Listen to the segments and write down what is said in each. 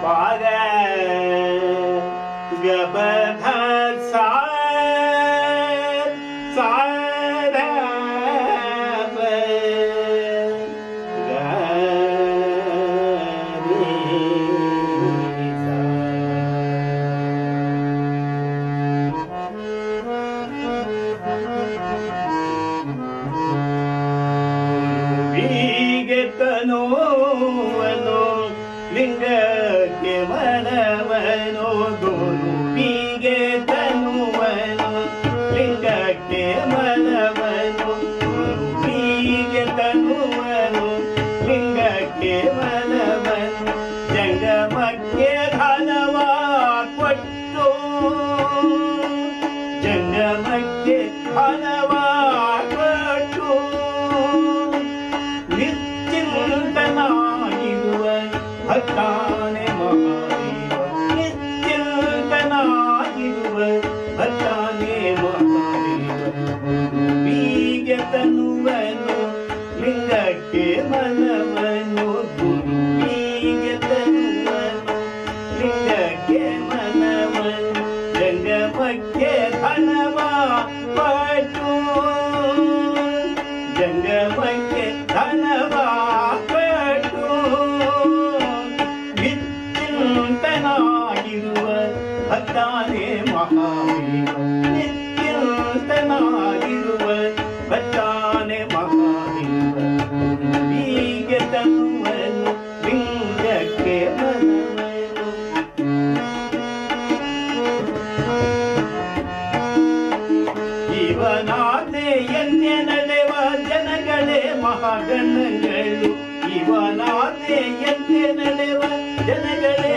Father, the birth of ಭಕ್ತಾನೆ Mahadeva ನಿಶ್ಚಿಂತನಾಗಿರುವ ಭಕ್ತಾನೆ Mahadeva ಗುರುವಿಗೆ ತನುವನು ಲಿಂಗಕ್ಕೆ ಮನವನು ಗುರುವಿಗೆ ತನುವನು ಲಿಂಗಕ್ಕೆ ಮನವನು ಜಂಗಮಕ್ಕೆ ಧನವ ಪಟು ಮಹಾದೇವ ನಿಶ್ಚಿಂತನಾಗಿರುವ ಭಕ್ತಾನೆ ಮಹಾದೇವ ಹೀಗೆ ತನುವನು ಲಿಂಗಕ್ಕೆ ಮನವನು ಇವನಾದೆ ಎನ್ನೆ ನಡೆವ ಜನಗಳೇ ಮಹಾಗಣಗಳು ಇವನಾದೆ ಎನ್ನೆ ನಡೆವ ಜನಗಳೇ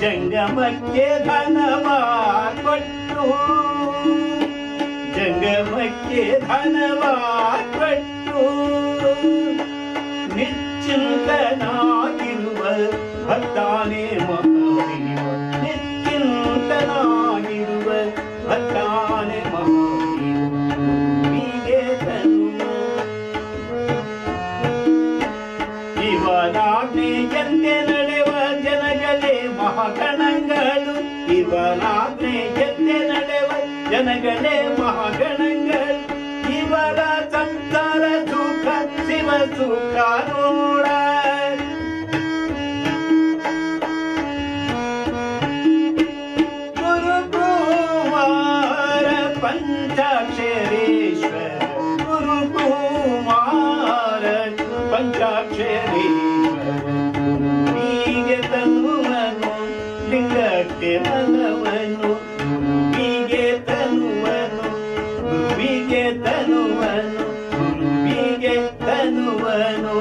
ಜಂಗಮಕ್ಕೆ ಧನವ ಕೊಟ್ಟು ಜಂಗಮಕ್ಕೆ ಧನವ ಕೊಟ್ಟು ನಿಶ್ಚಿಂತನಾಗಿರುವ ಭಕ್ತಾನೇ ಮಹಾದೇವ ಜನಗಳೇ ಮಹಾಗಣಗಳು ಇವನಾಜ್ಞೆಯಂತೆ ನಡೆವ ಜನಗಳೇ ಮಹಾಗಣಗಳು ಇವರ ಸಂಸಾರ ಸುಖ ಶಿವ ಸುಖ ನೋಡ ಗುರುಕುಮಾರ ಪಂಚಾಕ್ಷರೇಶ್ವರ ಗುರುಕುಮಾರ ಪಂಚಾಕ್ಷರೇಶ್ವರ ಲಿಂಗಕ್ಕೆ ಮನವನು ಗುರುವಿಗೆ ತನುವನು ಗುರುವಿಗೆ ತನುವನು ಗುರುವಿಗೆ ತನುವನು.